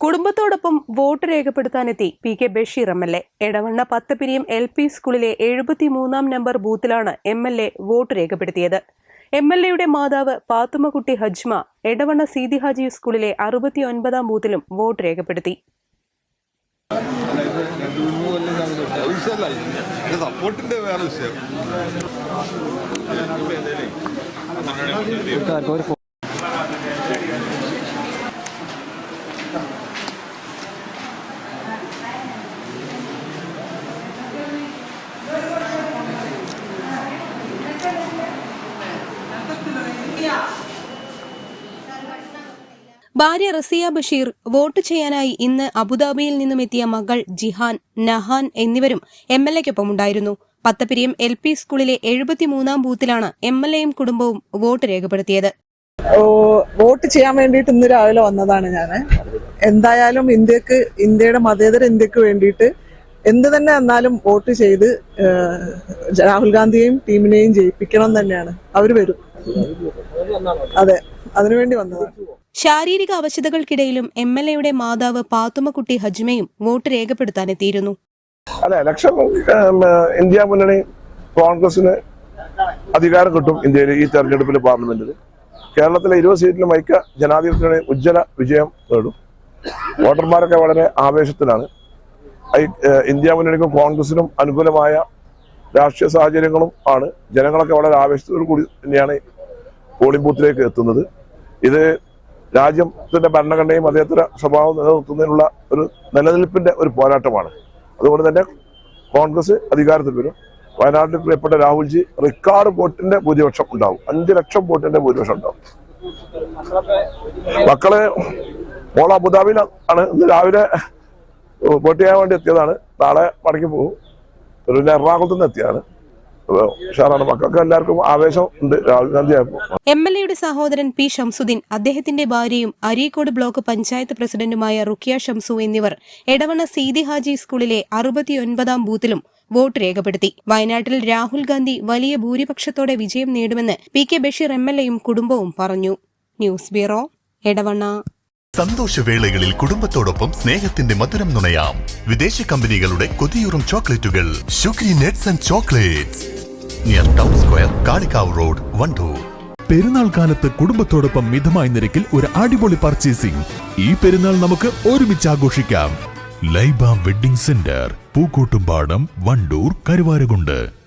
കുടുംബത്തോടൊപ്പം vote രേഖപ്പെടുത്താനെത്തി P K Basheer M L A. Edavanna Pathapiriyam L P സ്കൂളിലെ എഴുപത്തിമൂന്നാം number ബൂത്തിലാണ് എം എൽ എ വോട്ട് രേഖപ്പെടുത്തിയത്. M L എയുടെ മാതാവ് പാത്തുമ്മക്കുട്ടി ഹജ്മ എടവണ്ണ സീതി ഹാജി സ്കൂളിലെ അറുപത്തി ഒൻപതാം ബൂത്തിലും വോട്ട് രേഖപ്പെടുത്തി. സപ്പോർട്ടിന്റെ വേറെ വിഷയം. ഭാര്യ റസിയ ബഷീർ വോട്ട് ചെയ്യാനായി ഇന്ന് അബുദാബിയിൽ നിന്നും എത്തിയ മകൾ ജിഹാൻ നഹാൻ എന്നിവരും എം എൽ എക്കൊപ്പമുണ്ടായിരുന്നു. പത്തപ്പിരിയം എൽ പി സ്കൂളിലെ എഴുപത്തിമൂന്നാം ബൂത്തിലാണ് എം എൽ എയും കുടുംബവും വോട്ട് രേഖപ്പെടുത്തിയത്. വോട്ട് ചെയ്യാൻ വേണ്ടിയിട്ട് ഇന്ന് രാവിലെ വന്നതാണ് ഞാൻ എന്തായാലും ഇന്ത്യയ്ക്ക് ഇന്ത്യയുടെ മതേതര ഇന്ത്യയ്ക്ക് വേണ്ടിയിട്ട് എന്ത് തന്നെ എന്നാലും വോട്ട് ചെയ്ത് രാഹുൽ ഗാന്ധിയെയും ടീമിനെയും ജയിപ്പിക്കണം തന്നെയാണ്. അവർ വരും. അതെ അതിനുവേണ്ടി വന്നതാണ്. ശാരീരിക അവശതകൾക്കിടയിലും എം എൽ എയുടെ മാതാവ് പാത്തുമ്മക്കുട്ടി ഹജ്മയും വോട്ട് രേഖപ്പെടുത്താനെത്തിയിരുന്നു. അല്ല ഇലക്ഷൻ ഇന്ത്യ മുന്നണി കോൺഗ്രസിന് അധികാരം കിട്ടും ഇന്ത്യയിൽ ഈ തെരഞ്ഞെടുപ്പിൽ പാർലമെന്റിൽ കേരളത്തിലെ ഇരുപത് സീറ്റിലും ഐക്യ ജനാധിപത്യത്തിന് ഉജ്ജ്വല വിജയം നേടും. വോട്ടർമാരൊക്കെ വളരെ ആവേശത്തിലാണ്. ഇന്ത്യ മുന്നണിക്കും കോൺഗ്രസിനും അനുകൂലമായ രാഷ്ട്രീയ സാഹചര്യങ്ങളും ആണ്. ജനങ്ങളൊക്കെ വളരെ ആവേശത്തോടു കൂടി തന്നെയാണ് പോളിംഗ് ബൂത്തിലേക്ക് എത്തുന്നത്. ഇത് രാജ്യത്തിന്റെ ഭരണഘടനയും അദ്ദേഹത്തിന്റെ സ്വഭാവം നിലനിർത്തുന്നതിനുള്ള ഒരു നിലനിൽപ്പിന്റെ ഒരു പോരാട്ടമാണ്. അതുകൊണ്ട് തന്നെ കോൺഗ്രസ് അധികാരത്തിൽ വരും. വയനാട്ടിൽ പ്രിയപ്പെട്ട രാഹുൽജി റെക്കോർഡ് വോട്ടിന്റെ ഭൂരിപക്ഷം ഉണ്ടാവും. അഞ്ച് ലക്ഷം വോട്ടിന്റെ ഭൂരിപക്ഷം ഉണ്ടാവും. മക്കൾ മോൾ അബുദാബിയിലാണ് ഇന്ന് രാവിലെ വോട്ട് ചെയ്യാൻ വേണ്ടി എത്തിയതാണ്. നാളെ മടങ്ങി പോകും. പിന്നെ എറണാകുളത്ത് നിന്ന് എത്തിയതാണ്. ഉഷാറാണ്. എല്ലാവർക്കും രാഹുൽ ഗാന്ധി എം എൽ എയുടെ സഹോദരൻ പി ഷംസുദ്ദീൻ അദ്ദേഹത്തിന്റെ ഭാര്യയും അരീക്കോട് ബ്ലോക്ക് പഞ്ചായത്ത് പ്രസിഡന്റുമായ റുക്കിയ ഷംസു എന്നിവർ എടവണ സീതി ഹാജി സ്കൂളിലെ അറുപത്തിയൊൻപതാം ബൂത്തിലും വോട്ട് രേഖപ്പെടുത്തി. വയനാട്ടിൽ രാഹുൽ ഗാന്ധി വലിയ ഭൂരിപക്ഷത്തോടെ വിജയം നേടുമെന്ന് P K Basheer M L എയും കുടുംബവും പറഞ്ഞു. News bureau Edavanna. സന്തോഷവേളകളിൽ കുടുംബത്തോടൊപ്പം സ്നേഹത്തിന്റെ മധുരം നുണയാം. വിദേശ കമ്പനികളുടെ കൊതിയൂറും ചോക്ലേറ്റുകൾ. Shukri nuts and chocolates. Near town square Kalikavu road Wandoor. Perunnal കാലത്ത് കുടുംബത്തോടൊപ്പം മിതമായ നിരക്കിൽ ഒരു അടിപൊളി പർച്ചേസിംഗ്. ഈ പെരുന്നാൾ നമുക്ക് ഒരുമിച്ച് ആഘോഷിക്കാം. Laiba wedding centre Pookkottumpadam Wandoor Karuvarakundu.